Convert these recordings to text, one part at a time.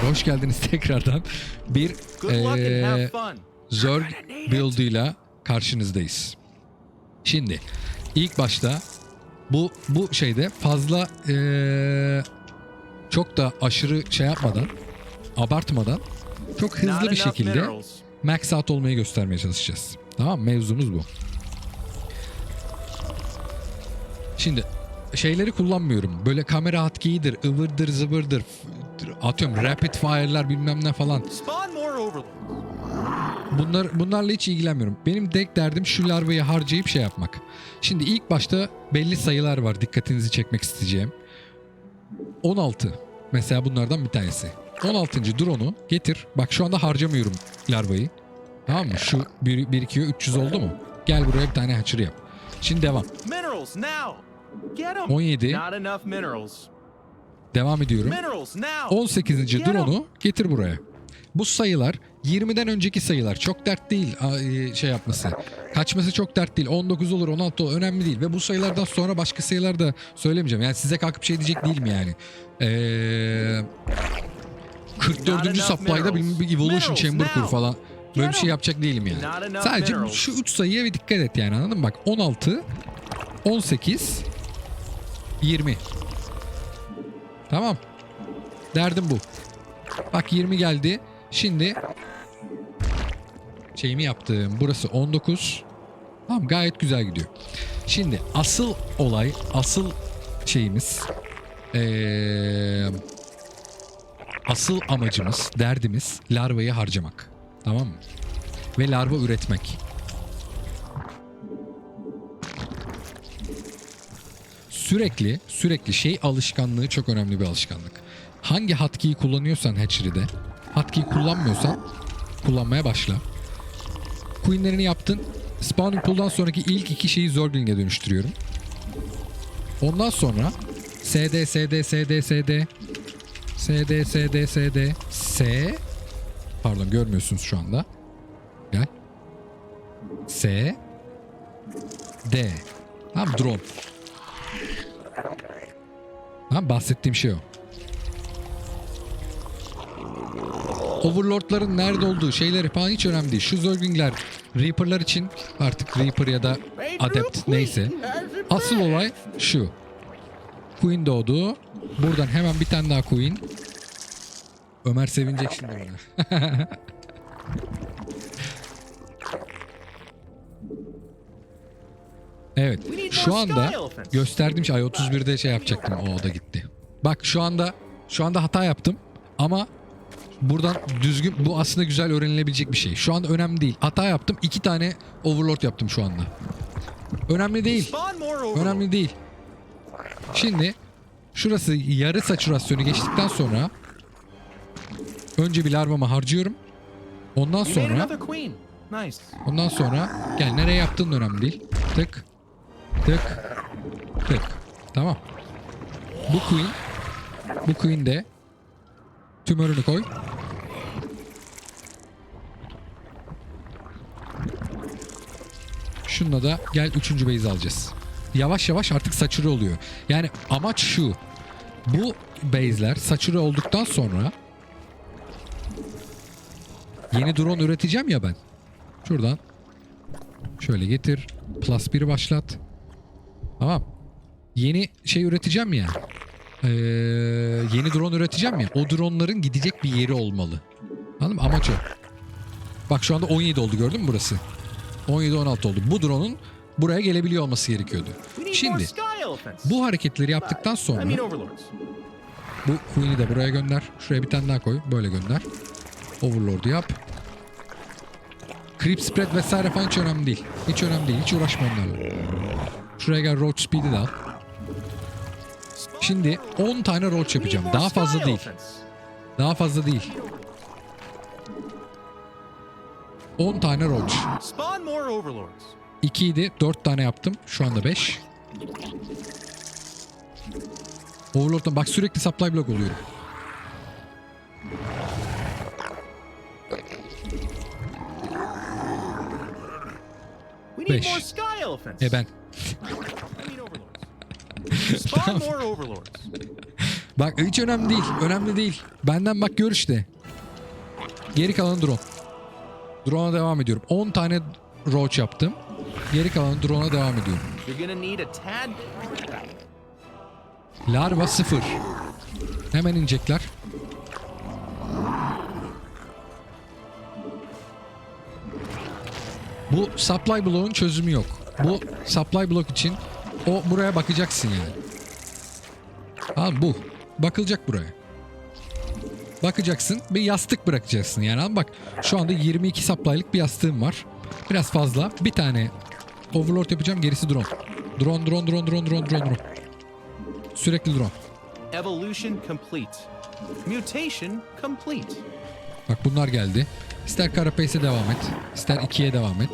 Arkadaşlar hoş geldiniz tekrardan. Bir fun. Zerg build'ıyla karşınızdayız. Şimdi ilk başta bu bu şeyde fazla eee, çok da aşırı şey yapmadan abartmadan çok hızlı bir şekilde max out olmayı göstermeye çalışacağız. Tamam? Mevzumuz bu. Şimdi şeyleri kullanmıyorum. Böyle kamera hotkeyidir, ıvırdır zıvırdır. Atıyorum rapid fire'lar bilmem ne falan. Bunlar bunlarla hiç ilgilenmiyorum. Benim tek derdim şu larvayı harcayıp şey yapmak. Şimdi ilk başta belli sayılar var dikkatinizi çekmek isteyeceğim. 16 mesela bunlardan bir tanesi. 16. drone'u getir. Bak şu anda harcamıyorum larvayı. Tamam mı? Şu bir, birikiyor 300 oldu mu? Gel buraya bir tane hatchery yap. Şimdi devam. Minerals now. Get them. 17. Devam ediyorum. Minerals now. 18. Get 'em. drone'u getir buraya. Bu sayılar 20'den önceki sayılar. Çok dert değil e, şey yapması. Kaçması çok dert değil. 19 olur 16 olur önemli değil. Ve bu sayılardan sonra başka sayılar da söylemeyeceğim. Yani size kalkıp şey diyecek değilim yani. Ee, 44. Not enough supply'da bir evolution chamber kur falan. Böyle bir şey yapacak değilim yani. Sadece şu 3 sayıya bir dikkat et yani anladın mı? Bak 16, 18, 20. Tamam. Derdim bu. Bak 20 geldi. Şimdi şeyimi yaptım. Burası 19. Tamam gayet güzel gidiyor. Şimdi asıl olay, asıl şeyimiz ee, asıl amacımız, derdimiz larvayı harcamak. Tamam mı? Ve larva üretmek. Sürekli, sürekli şey alışkanlığı çok önemli bir alışkanlık. Hangi hotkeyi kullanıyorsan hatchery'de, hotkeyi kullanmıyorsan kullanmaya başla. Queen'lerini yaptın. Spawning pool'dan sonraki ilk iki şeyi Zergling'e dönüştürüyorum. Ondan sonra SD, SD, SD, SD SD, SD, SD S Pardon görmüyorsunuz şu anda. Gel. S D Tamam drone. Tamam bahsettiğim şey o. Overlord'ların nerede olduğu şeyleri falan hiç önemli değil. Şu Zerglingler Reaper'lar için artık Reaper ya da Adept neyse. Asıl olay şu. Queen doğdu. Buradan hemen bir tane daha Queen. Ömer sevinecek şimdi. evet. Şu anda gösterdiğim şey ay 31'de şey yapacaktım. O da gitti. Bak şu anda şu anda hata yaptım ama buradan düzgün bu aslında güzel öğrenilebilecek bir şey. Şu anda önemli değil. Hata yaptım. iki tane overlord yaptım şu anda. Önemli değil. Önemli değil. Şimdi şurası yarı satürasyonu geçtikten sonra önce bir larvamı harcıyorum. Ondan sonra ondan sonra gel nereye yaptığın önemli değil. Tık tık tık. Tamam. Bu queen bu queen de tümörünü koy. Şununla da gel 3. base alacağız. Yavaş yavaş artık saçırı oluyor. Yani amaç şu. Bu base'ler saçırı olduktan sonra yeni drone üreteceğim ya ben. Şuradan şöyle getir. Plus 1'i başlat. Tamam. Yeni şey üreteceğim ya. Ee, yeni drone üreteceğim ya. O drone'ların gidecek bir yeri olmalı. Anladın mı? Amaç o. Bak şu anda 17 oldu gördün mü burası? 17-16 oldu. Bu drone'un buraya gelebiliyor olması gerekiyordu. Şimdi bu hareketleri yaptıktan sonra bu Queen'i de buraya gönder. Şuraya bir tane daha koy. Böyle gönder. Overlord'u yap. Creep spread vesaire falan hiç önemli değil. Hiç önemli değil. Hiç uğraşma onlarla. Şuraya gel roach speed'i de al. Şimdi 10 tane roach yapacağım. Daha fazla değil. Daha fazla değil. 10 tane roach. Spawn more overlords. 2 idi. 4 tane yaptım. Şu anda 5. Overlord'dan bak sürekli supply block oluyorum. Beş. E ben. We need overlords. Spawn more overlords. Bak hiç önemli değil. Önemli değil. Benden bak gör işte. Geri kalan drone. Drone'a devam ediyorum. 10 tane roach yaptım. Geri kalan drone'a devam ediyorum. Larva 0. Hemen inecekler. Bu supply block'un çözümü yok. Bu supply block için o buraya bakacaksın yani. Tamam bu. Bakılacak buraya. Bakacaksın bir yastık bırakacaksın yani. Ama bak şu anda 22 supply'lık bir yastığım var. Biraz fazla. Bir tane overlord yapacağım gerisi drone. Drone drone drone drone drone drone drone. Sürekli drone. Evolution complete. Mutation complete. Bak bunlar geldi. İster Carapace'e devam et. ister 2'ye devam et.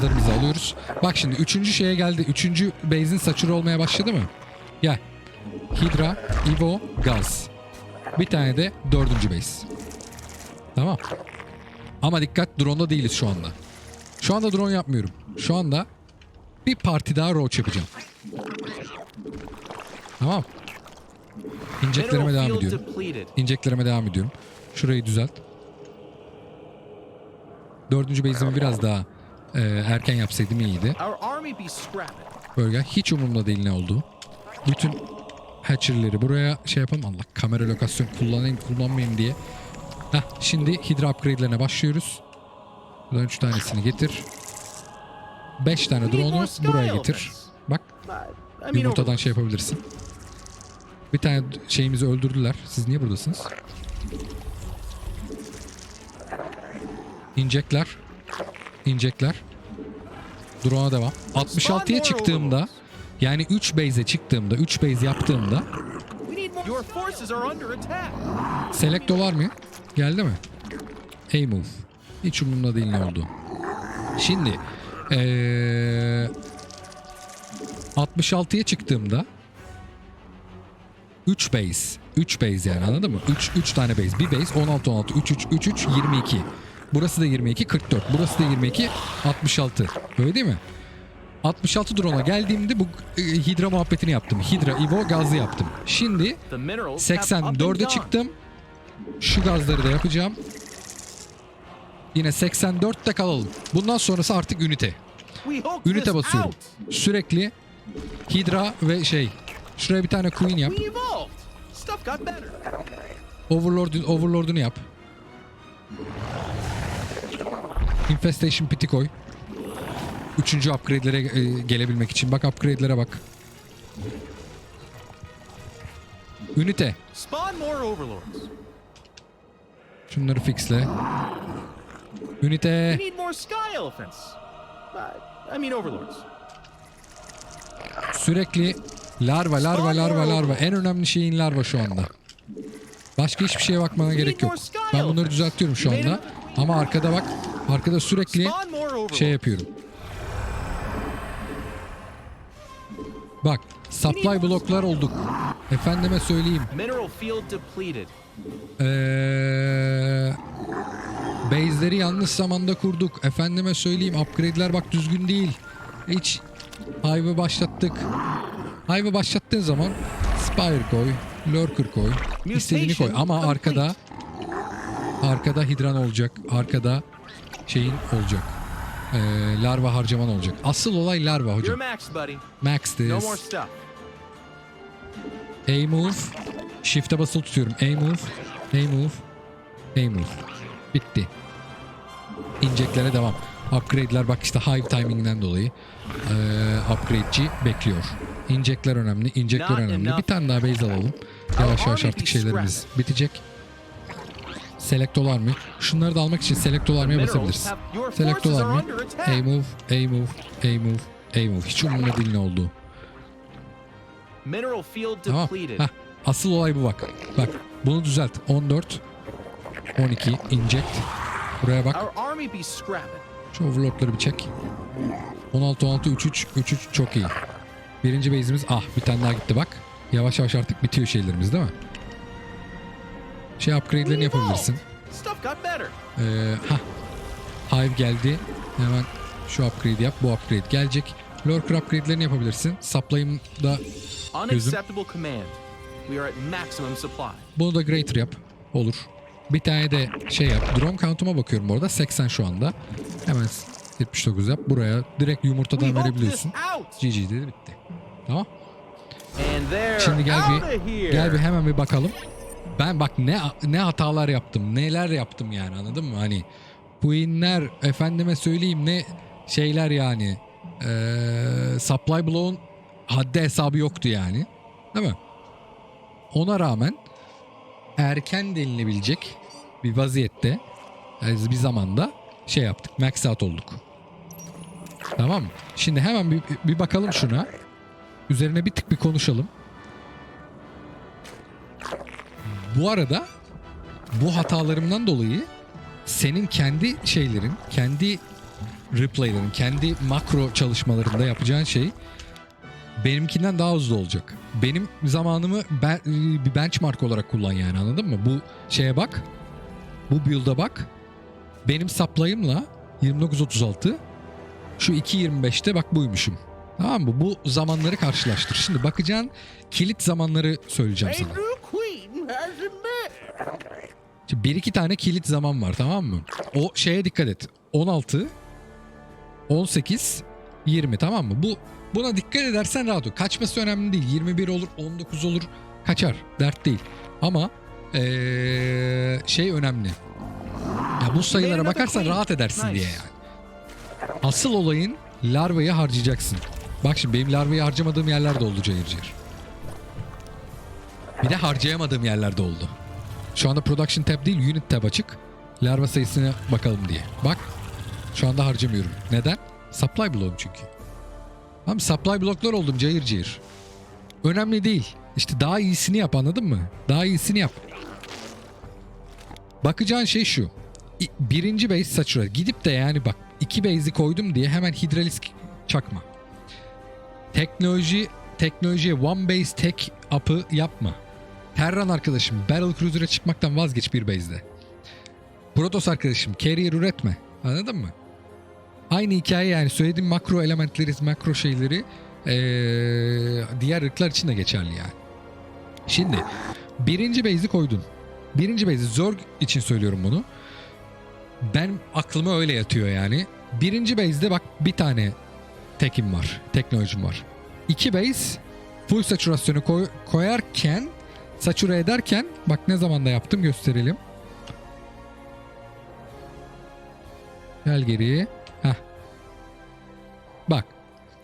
Gazlarımızı alıyoruz. Bak şimdi üçüncü şeye geldi. Üçüncü base'in saçırı olmaya başladı mı? Gel. Hydra, Evo, Gaz. Bir tane de dördüncü base. Tamam. Ama dikkat drone'da değiliz şu anda. Şu anda drone yapmıyorum. Şu anda bir parti daha roach yapacağım. Tamam. İnceklerime devam ediyorum. İnceklerime devam ediyorum. Şurayı düzelt. Dördüncü base'imi biraz daha e, erken yapsaydım iyiydi. Bölge hiç umurumda değil ne olduğu. Bütün hatchery'leri buraya şey yapalım. Allah kamera lokasyon kullanayım kullanmayayım diye. Heh, şimdi hidra upgrade'lerine başlıyoruz. Buradan 3 tanesini getir. 5 tane drone'u buraya getir. Bak yumurtadan şey yapabilirsin. Bir tane şeyimizi öldürdüler. Siz niye buradasınız? İnecekler. İnecekler. Drone'a devam. 66'ya çıktığımda yani 3 base'e çıktığımda 3 base yaptığımda. Selecto var mı? Geldi mi? Hey move. Hiç umurumda değil ne oldu. Şimdi ee, 66'ya çıktığımda 3 base. 3 base yani anladın mı? 3 3 tane base. Bir base 16 16 3 3 3 3 22. Burası da 22 44. Burası da 22 66. Öyle değil mi? 66 drone'a geldiğimde bu e, Hydra muhabbetini yaptım. Hydra, Evo, gazlı yaptım. Şimdi The minerals have up and 84'e gone. çıktım. Şu gazları da yapacağım. Yine 84'te kalalım. Bundan sonrası artık ünite. Ünite basıyorum. Sürekli Hydra ve şey. Şuraya bir tane Queen yap. Overlord, Overlord'unu yap. Infestation Pit'i koy. Üçüncü upgrade'lere e, gelebilmek için. Bak upgrade'lere bak. Ünite. Şunları fixle. Ünite. Sürekli larva, larva, larva, larva. En önemli şeyin larva şu anda. Başka hiçbir şeye bakmana gerek yok. Ben bunları düzeltiyorum şu anda. Ama arkada bak. Arkada sürekli şey yapıyorum. Bak. Supply bloklar olduk. Efendime söyleyeyim. Ee, base'leri yanlış zamanda kurduk. Efendime söyleyeyim upgrade'ler bak düzgün değil. Hiç hive'ı başlattık. Hive'ı başlattığın zaman Spire koy, Lurker koy, istediğini koy. Ama arkada arkada hidran olacak. Arkada şeyin olacak. Ee, larva harcaman olacak. Asıl olay larva hocam. max, this. A move. Shift'e basılı tutuyorum. A move. A move. A move. Bitti. İnceklere devam. Upgrade'ler bak işte hive timinginden dolayı ee, upgrade'ci bekliyor. İncekler önemli. İncekler önemli. Bir tane daha base alalım. Yavaş yavaş artık şeylerimiz bitecek. Selektolar mı? Şunları da almak için selektolar mı Minerals basabiliriz. are mı? A move, A move, A move, A move. Hiç umurumda değil ne field Tamam. Heh, asıl olay bu bak. Bak bunu düzelt. 14, 12, inject. Buraya bak. Şu overlordları bir çek. 16, 16, 3, 3, 3, 3 çok iyi. Birinci base'imiz ah bir tane daha gitti bak. Yavaş yavaş artık bitiyor şeylerimiz değil mi? Şey upgrade'lerini yapabilirsin. Ee, ha Hive geldi. Hemen şu upgrade yap. Bu upgrade gelecek. Lurker upgrade'lerini yapabilirsin. Supply'ım da Unacceptable command. We are at maximum supply. bunu da greater yap. Olur. Bir tane de şey yap. Drone count'uma bakıyorum bu arada. 80 şu anda. Hemen 79 yap. Buraya direkt yumurtadan verebiliyorsun. GG dedi bitti. Tamam. Şimdi gel bir gel bir hemen bir bakalım. Ben bak ne ne hatalar yaptım, neler yaptım yani anladın mı? Hani Queen'ler efendime söyleyeyim ne şeyler yani. Ee, supply block'un haddi hesabı yoktu yani. Değil mi? Ona rağmen erken denilebilecek bir vaziyette bir zamanda şey yaptık. Max out olduk. Tamam mı? Şimdi hemen bir, bir bakalım şuna. Üzerine bir tık bir konuşalım. Bu arada bu hatalarımdan dolayı senin kendi şeylerin, kendi replaylerin, kendi makro çalışmalarında yapacağın şey benimkinden daha hızlı olacak. Benim zamanımı ben, bir benchmark olarak kullan yani anladın mı? Bu şeye bak. Bu build'a bak. Benim supply'ımla 2936 şu 2.25'te bak buymuşum. Tamam mı? Bu zamanları karşılaştır. Şimdi bakacağın kilit zamanları söyleyeceğim sana. Şimdi bir iki tane kilit zaman var tamam mı? O şeye dikkat et. 16, 18, 20 tamam mı? Bu buna dikkat edersen rahat ol. Kaçması önemli değil. 21 olur, 19 olur. Kaçar. Dert değil. Ama ee, şey önemli. Ya bu sayılara bakarsan rahat edersin diye yani. Asıl olayın larvayı harcayacaksın. Bak şimdi benim larvayı harcamadığım yerler de oldu cayır cayır. Bir de harcayamadığım yerler de oldu. Şu anda production tab değil unit tab açık. Larva sayısına bakalım diye. Bak şu anda harcamıyorum. Neden? Supply block'um çünkü. Tamam supply blocklar oldum cayır cayır. Önemli değil. İşte daha iyisini yap anladın mı? Daha iyisini yap. Bakacağın şey şu. Birinci base saçura. Gidip de yani bak iki base'i koydum diye hemen hidralisk çakma. Teknoloji teknolojiye one base tek up'ı yapma. Terran arkadaşım Battle Cruiser'a çıkmaktan vazgeç bir base'de. Protoss arkadaşım carrier üretme. Anladın mı? Aynı hikaye yani söylediğim makro elementleri, makro şeyleri ee, diğer ırklar için de geçerli yani. Şimdi birinci base'i koydun. Birinci base'i Zerg için söylüyorum bunu. Ben aklıma öyle yatıyor yani. Birinci base'de bak bir tane tekim var. Teknolojim var. İki base full satürasyonu koy- koyarken saçura ederken bak ne zamanda yaptım gösterelim. Gel geriye. Heh. Bak.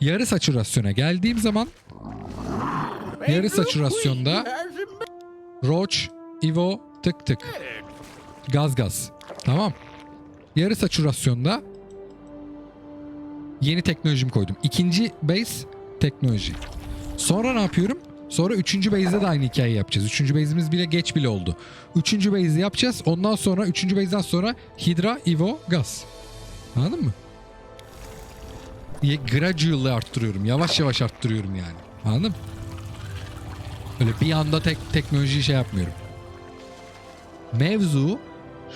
Yarı satürasyona geldiğim zaman yarı satürasyonda Roach, Ivo tık tık. Gaz gaz. Tamam. Yarı satürasyonda yeni teknolojimi koydum. İkinci base teknoloji. Sonra ne yapıyorum? Sonra üçüncü base'de de aynı hikayeyi yapacağız. Üçüncü base'imiz bile geç bile oldu. Üçüncü base'i yapacağız. Ondan sonra üçüncü base'den sonra Hydra, Evo, Gaz. Anladın mı? Gradually arttırıyorum. Yavaş yavaş arttırıyorum yani. Anladın mı? Öyle bir anda tek teknolojiyi şey yapmıyorum. Mevzu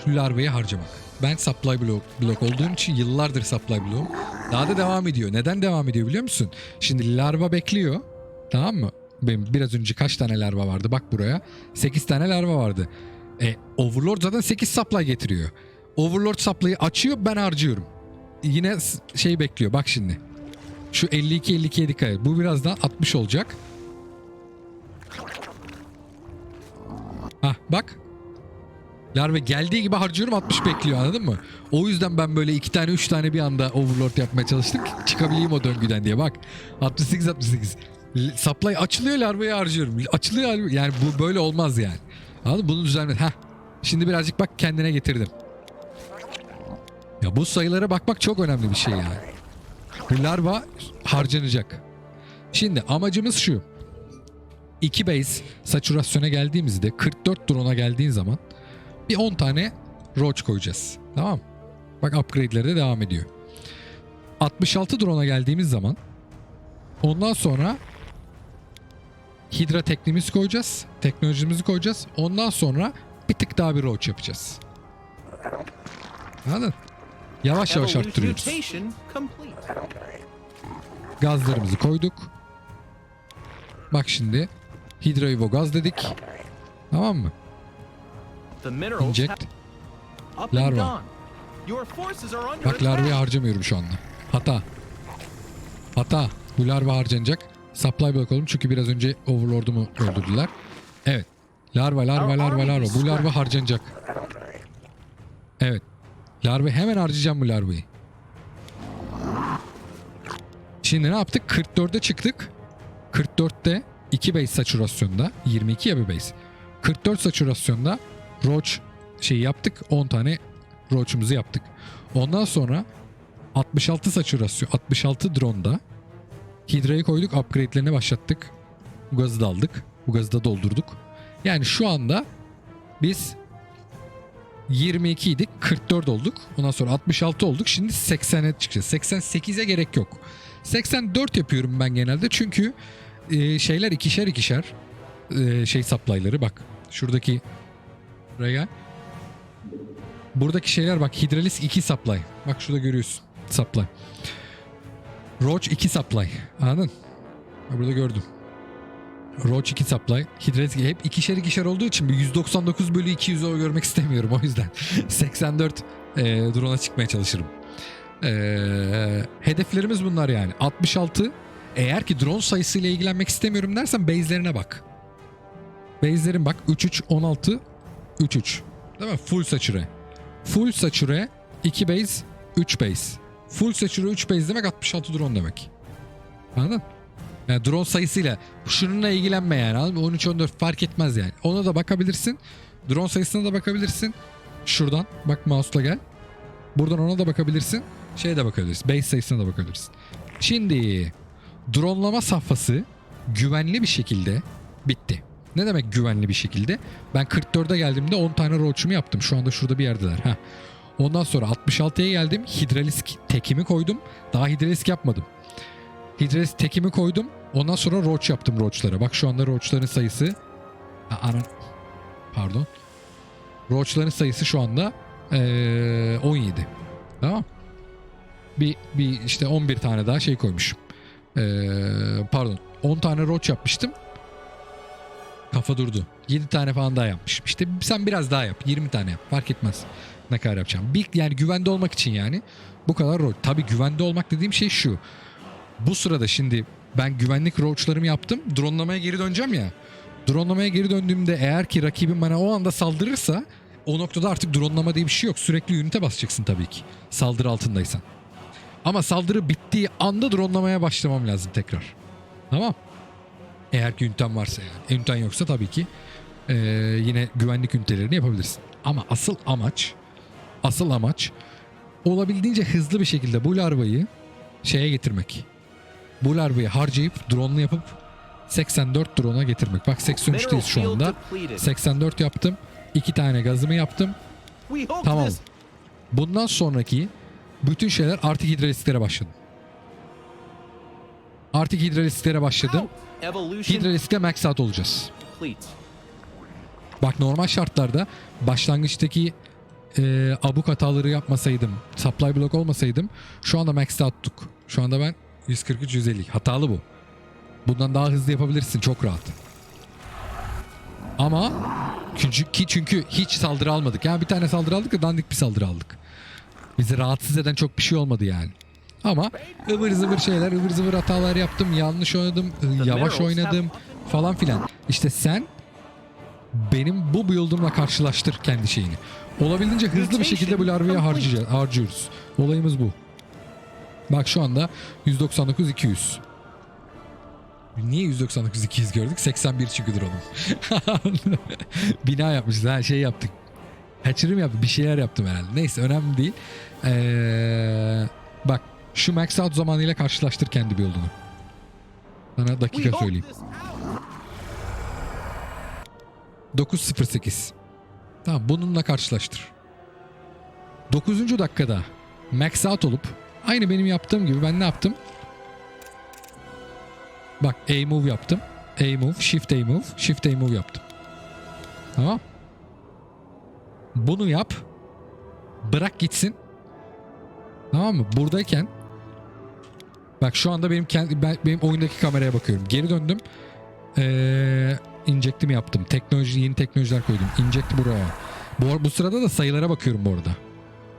şu larvayı harcamak. Ben supply block, block olduğum için yıllardır supply block. Daha da devam ediyor. Neden devam ediyor biliyor musun? Şimdi larva bekliyor. Tamam mı? Benim biraz önce kaç tane larva vardı? Bak buraya. 8 tane larva vardı. E, Overlord zaten 8 supply getiriyor. Overlord supply'ı açıyor ben harcıyorum. Yine şey bekliyor. Bak şimdi. Şu 52 52'ye dikkat. Bu birazdan 60 olacak. Hah bak. Larve geldiği gibi harcıyorum 60 bekliyor anladın mı? O yüzden ben böyle iki tane üç tane bir anda overlord yapmaya çalıştım çıkabileyim o döngüden diye bak. 68 68. L- Supply açılıyor larvayı harcıyorum. Açılıyor yani bu böyle olmaz yani. Anladın mı? Bunu düzenle. Heh. Şimdi birazcık bak kendine getirdim. Ya bu sayılara bakmak çok önemli bir şey yani. Bu larva harcanacak. Şimdi amacımız şu. 2 base satürasyona geldiğimizde 44 drone'a geldiğin zaman bir 10 tane roach koyacağız. Tamam? Bak upgrade'leri de devam ediyor. 66 drone'a geldiğimiz zaman ondan sonra Hydra tekniğimizi koyacağız. Teknolojimizi koyacağız. Ondan sonra bir tık daha bir roach yapacağız. Anladın? Yavaş yavaş arttırıyoruz. Gazlarımızı koyduk. Bak şimdi. Hidroivo gaz dedik. Tamam mı? Inject. Larva. Bak larvayı harcamıyorum şu anda. Hata. Hata. Bu larva harcanacak. Supply oğlum çünkü biraz önce Overlord'umu öldürdüler. Evet. Larva, larva, larva, larva. Bu larva harcanacak. Evet. Larva hemen harcayacağım bu larvayı. Şimdi ne yaptık? 44'e çıktık. 44'te 2 base satürasyonda 22 ya bir base. 44 satürasyonda roach şeyi yaptık. 10 tane roach'umuzu yaptık. Ondan sonra 66 satürasyon, 66 drone'da Hidra'yı koyduk, upgrade'lerini başlattık. Bu gazı da aldık. Bu gazı da doldurduk. Yani şu anda biz 22 idik, 44 olduk. Ondan sonra 66 olduk. Şimdi 80'e çıkacağız. 88'e gerek yok. 84 yapıyorum ben genelde çünkü e, şeyler ikişer ikişer e, şey supply'ları bak. Şuradaki buraya. Buradaki şeyler bak Hydralis 2 supply. Bak şurada görüyorsun. Supply. Roach 2 supply. Anladın? Burada gördüm. Roach 2 supply. Hydralis hep ikişer ikişer olduğu için bir 199 bölü 200 o görmek istemiyorum o yüzden. 84 e, drone'a çıkmaya çalışırım. E, hedeflerimiz bunlar yani. 66 eğer ki drone sayısıyla ilgilenmek istemiyorum dersen base'lerine bak. Base'lerin bak 3-3 16 3-3. Değil mi? Full saçüre. Full saçüre 2 base 3 base. Full saçüre 3 base demek 66 drone demek. Anladın? Yani drone sayısıyla şununla ilgilenme yani. anladın mı? 13-14 fark etmez yani. Ona da bakabilirsin. Drone sayısına da bakabilirsin. Şuradan bak mouse'la gel. Buradan ona da bakabilirsin. Şeye de bakabilirsin. Base sayısına da bakabilirsin. Şimdi dronelama safhası güvenli bir şekilde bitti. Ne demek güvenli bir şekilde? Ben 44'e geldiğimde 10 tane roach'umu yaptım. Şu anda şurada bir yerdeler. Heh. Ondan sonra 66'ya geldim. Hidralisk tekimi koydum. Daha hidralisk yapmadım. Hidralisk tekimi koydum. Ondan sonra roach yaptım roach'lara. Bak şu anda roach'ların sayısı ana pardon. Roach'ların sayısı şu anda eee, 17. Tamam. Bir, bir işte 11 tane daha şey koymuşum. Eee, pardon. 10 tane roach yapmıştım. Kafa durdu. 7 tane falan daha yapmışım. İşte sen biraz daha yap. 20 tane yap. Fark etmez. Ne kadar yapacağım. Bir, yani güvende olmak için yani. Bu kadar roach. Tabii güvende olmak dediğim şey şu. Bu sırada şimdi ben güvenlik roachlarımı yaptım. Dronelamaya geri döneceğim ya. Dronelamaya geri döndüğümde eğer ki rakibim bana o anda saldırırsa o noktada artık dronelama diye bir şey yok. Sürekli ünite basacaksın tabii ki. Saldırı altındaysan. Ama saldırı bittiği anda dronelamaya başlamam lazım tekrar. Tamam. Eğer ki ünitem varsa yani. Üniten yoksa tabii ki eee, yine güvenlik ünitelerini yapabilirsin. Ama asıl amaç asıl amaç olabildiğince hızlı bir şekilde bu larvayı şeye getirmek. Bu larvayı harcayıp drone'lu yapıp 84 drone'a getirmek. Bak Mineral 83'teyiz şu anda. depleted. 84 yaptım. 2 tane gazımı yaptım. Tamam. Bundan sonraki bütün şeyler artık hidralistlere başladım. Artık hidralistlere başladım. Hidralistle max out olacağız. Bak normal şartlarda başlangıçtaki e, abuk hataları yapmasaydım, supply block olmasaydım şu anda max out'tuk. Şu anda ben 143 150. Hatalı bu. Bundan daha hızlı yapabilirsin çok rahat. Ama ki çünkü hiç saldırı almadık. Yani bir tane saldırı aldık da dandik bir saldırı aldık. Bizi rahatsız eden çok bir şey olmadı yani. Ama ıvır zıvır şeyler, ıvır zıvır hatalar yaptım, yanlış oynadım, yavaş oynadım falan filan. İşte sen benim bu build'ımla karşılaştır kendi şeyini. Olabildiğince hızlı bir şekilde bu larvayı harcayacağız, harcıyoruz. Olayımız bu. Bak şu anda 199 200. Niye 199 200 gördük? 81 çünkü drone'um. Bina yapmışız ha şey yaptık. Hatchery mi yaptık? Bir şeyler yaptım herhalde. Neyse önemli değil. Ee, bak şu max out zamanıyla karşılaştır kendi build'unu. Sana dakika söyleyeyim. this 9.08. Tamam bununla karşılaştır. 9. dakikada max out olup aynı benim yaptığım gibi ben ne yaptım? Bak A move yaptım. A move, shift A move, shift A move yaptım. Tamam. Bunu yap. Bırak gitsin. Tamam mı? Buradayken Bak şu anda benim kendi ben, benim oyundaki kameraya bakıyorum. Geri döndüm. Ee, inject'imi yaptım. Teknoloji yeni teknolojiler koydum. Inject buraya. Bu, bu sırada da sayılara bakıyorum bu arada.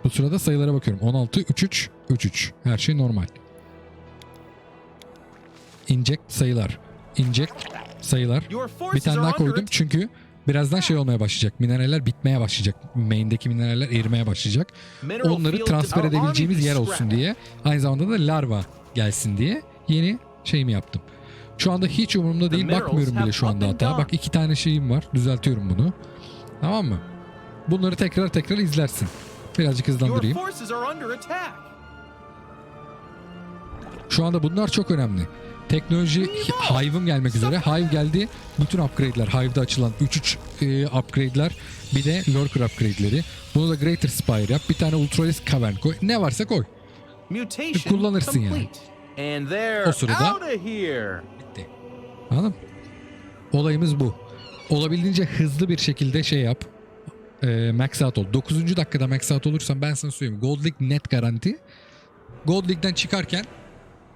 Bu sırada sayılara bakıyorum. 16 33 33. Her şey normal. Inject sayılar. Inject sayılar. Bir tane daha koydum çünkü birazdan şey olmaya başlayacak. Mineraller bitmeye başlayacak. Main'deki mineraller erimeye başlayacak. Onları transfer edebileceğimiz yer olsun diye. Aynı zamanda da larva gelsin diye yeni şeyimi yaptım. Şu anda hiç umurumda değil. Bakmıyorum bile şu anda down. Bak iki tane şeyim var. Düzeltiyorum bunu. Tamam mı? Bunları tekrar tekrar izlersin. Birazcık hızlandırayım. Şu anda bunlar çok önemli. Teknoloji Hive'ım gelmek üzere. Hive geldi. Bütün upgrade'ler Hive'da açılan 3-3 e, upgrade'ler bir de Lurker upgrade'leri. Bunu da Greater Spire yap. Bir tane Ultralis Cavern koy. Ne varsa koy. Kullanırsın yani. O sırada- Anladın mı? Olayımız bu. Olabildiğince hızlı bir şekilde şey yap. E, max out ol. 9. dakikada max out olursan ben sana söyleyeyim. Gold League net garanti. Gold League'den çıkarken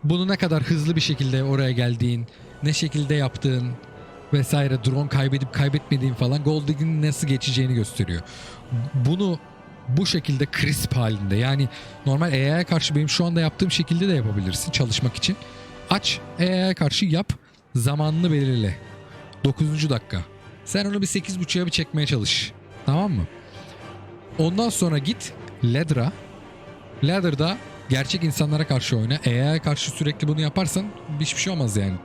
bunu ne kadar hızlı bir şekilde oraya geldiğin, ne şekilde yaptığın vesaire drone kaybedip kaybetmediğin falan Gold League'in nasıl geçeceğini gösteriyor. Bunu bu şekilde crisp halinde yani normal AI'ye karşı benim şu anda yaptığım şekilde de yapabilirsin çalışmak için. Aç AI'ye karşı yap zamanını belirle. 9. dakika. Sen onu bir 8.5'a bir çekmeye çalış. Tamam mı? Ondan sonra git Ladder'a. Ladder'da gerçek insanlara karşı oyna. AI'ye karşı sürekli bunu yaparsan hiçbir şey olmaz yani.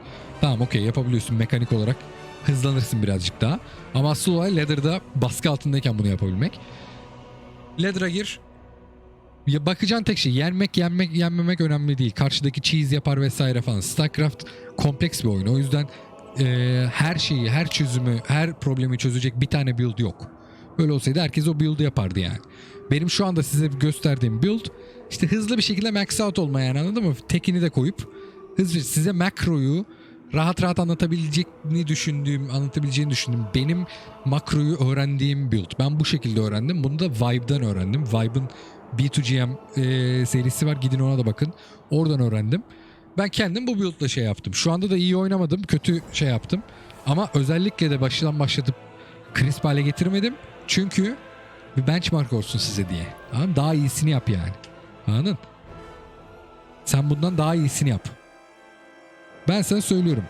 Tamam okey yapabiliyorsun mekanik olarak. Hızlanırsın birazcık daha. Ama asıl olay Ladder'da baskı altındayken bunu yapabilmek. Ladder'a gir. Ya bakacağın tek şey yenmek yenmek yenmemek önemli değil. Karşıdaki cheese yapar vesaire falan. StarCraft kompleks bir oyun. O yüzden e, her şeyi, her çözümü, her problemi çözecek bir tane build yok. Böyle olsaydı herkes o build'ı yapardı yani. Benim şu anda size gösterdiğim build işte hızlı bir şekilde max out olma yani anladın mı? Tekini de koyup hızlı size makroyu rahat rahat anlatabileceğini düşündüğüm, anlatabileceğini düşündüğüm benim makroyu öğrendiğim build. Ben bu şekilde öğrendim. Bunu da Vibe'dan öğrendim. Vibe'ın B2GM e, serisi var. Gidin ona da bakın. Oradan öğrendim. Ben kendim bu build'la şey yaptım. Şu anda da iyi oynamadım. Kötü şey yaptım. Ama özellikle de baştan başlatıp crisp hale getirmedim. Çünkü bir benchmark olsun size diye. Mı? Daha iyisini yap yani. Anladın? Sen bundan daha iyisini yap. Ben sana söylüyorum.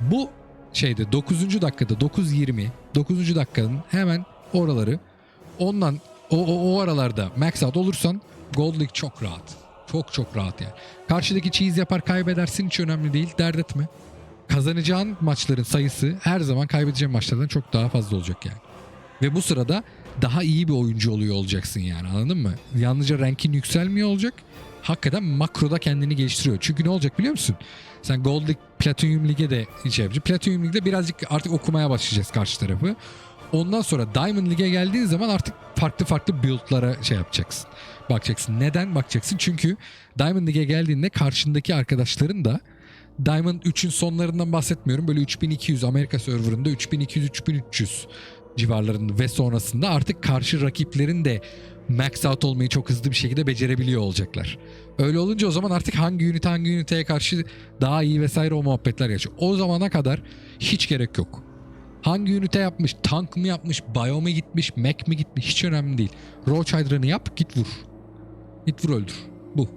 Bu şeyde 9. dakikada 9.20 9. dakikanın hemen oraları ondan o, o, o aralarda max out olursan Gold League çok rahat. Çok çok rahat yani. Karşıdaki cheese yapar kaybedersin hiç önemli değil. Dert etme. Kazanacağın maçların sayısı her zaman kaybedeceğin maçlardan çok daha fazla olacak yani. Ve bu sırada daha iyi bir oyuncu oluyor olacaksın yani anladın mı? Yalnızca rankin yükselmiyor olacak. Hakikaten makroda kendini geliştiriyor. Çünkü ne olacak biliyor musun? Sen Gold League, Platinum Lig'e de şey yapacaksın. Platinum Lig'de birazcık artık okumaya başlayacağız karşı tarafı. Ondan sonra Diamond Lig'e geldiğin zaman artık farklı farklı build'lara şey yapacaksın. Bakacaksın. Neden bakacaksın? Çünkü Diamond Lig'e geldiğinde karşındaki arkadaşların da Diamond 3'ün sonlarından bahsetmiyorum. Böyle 3200 Amerika serverında 3200-3300 civarlarında ve sonrasında artık karşı rakiplerin de max out olmayı çok hızlı bir şekilde becerebiliyor olacaklar. Öyle olunca o zaman artık hangi ünite hangi üniteye karşı daha iyi vesaire o muhabbetler yaşıyor. O zamana kadar hiç gerek yok. Hangi ünite yapmış, tank mı yapmış, bio mu gitmiş, mech mi gitmiş hiç önemli değil. Roach Hydra'nı yap git vur. Git vur öldür. Bu.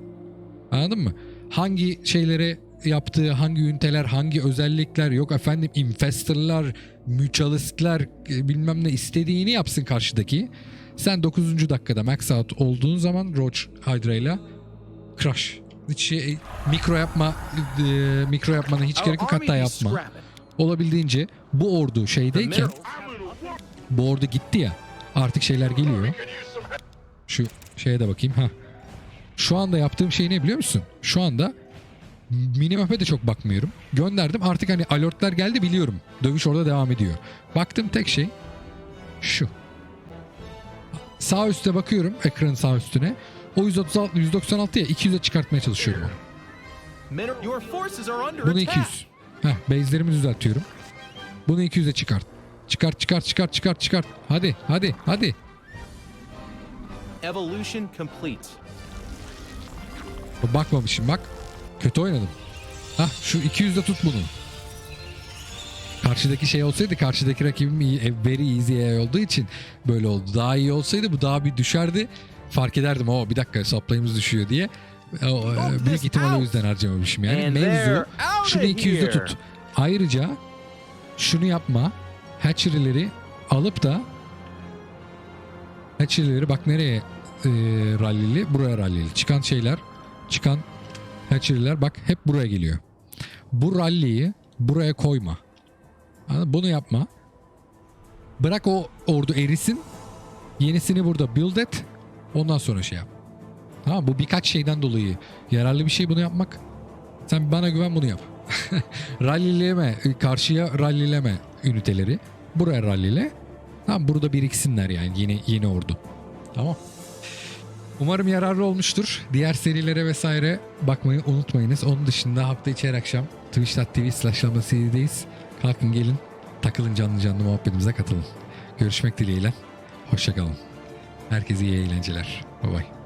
Anladın mı? Hangi şeylere yaptığı, hangi üniteler, hangi özellikler yok efendim infestorlar, mutualistler bilmem ne istediğini yapsın karşıdaki. Sen 9. dakikada max out olduğun zaman Roach Hydra ile crush. Hiç şey, mikro yapma, e, mikro yapmana hiç gerek yok hatta yapma. Olabildiğince bu ordu şeydeyken bu ordu gitti ya artık şeyler geliyor. Şu şeye de bakayım ha. Şu anda yaptığım şey ne biliyor musun? Şu anda minimap'e de çok bakmıyorum. Gönderdim artık hani alertler geldi biliyorum. Dövüş orada devam ediyor. Baktığım tek şey şu. Sağ üstte bakıyorum ekranın sağ üstüne. O 136, 196'ya 200'e çıkartmaya çalışıyorum onu. Bunu attack. 200. Heh, base'lerimi düzeltiyorum. Bunu 200'e çıkart. Çıkart çıkart çıkart çıkart çıkart. Hadi hadi hadi. Evolution complete. Bakmamışım bak. Kötü oynadım. Hah şu 200'de tut bunu. Karşıdaki şey olsaydı karşıdaki rakibim iyi, e, very easy AI olduğu için böyle oldu. Daha iyi olsaydı bu daha bir düşerdi. Fark ederdim o bir dakika supply'ımız düşüyor diye. O, e, büyük ihtimalle o yüzden harcamamışım yani. And Mevzu şunu 200'de here. tut. Ayrıca şunu yapma. Hatchery'leri alıp da hatchery'leri bak nereye e, rallili? Buraya rallili. Çıkan şeyler, çıkan hatchery'ler bak hep buraya geliyor. Bu ralliyi buraya koyma. Bunu yapma. Bırak o ordu erisin. Yenisini burada build et. Ondan sonra şey yap. Tamam bu birkaç şeyden dolayı yararlı bir şey bunu yapmak. Sen bana güven bunu yap. rallileme, karşıya rallileme üniteleri. Buraya rallile. Tamam burada biriksinler yani yeni yeni ordu. Tamam. Umarım yararlı olmuştur. Diğer serilere vesaire bakmayı unutmayınız. Onun dışında hafta içi her akşam twitch.tv slash serideyiz. Kalkın gelin takılın canlı canlı muhabbetimize katılın. Görüşmek dileğiyle. Hoşçakalın. Herkese iyi eğlenceler. Bye bye.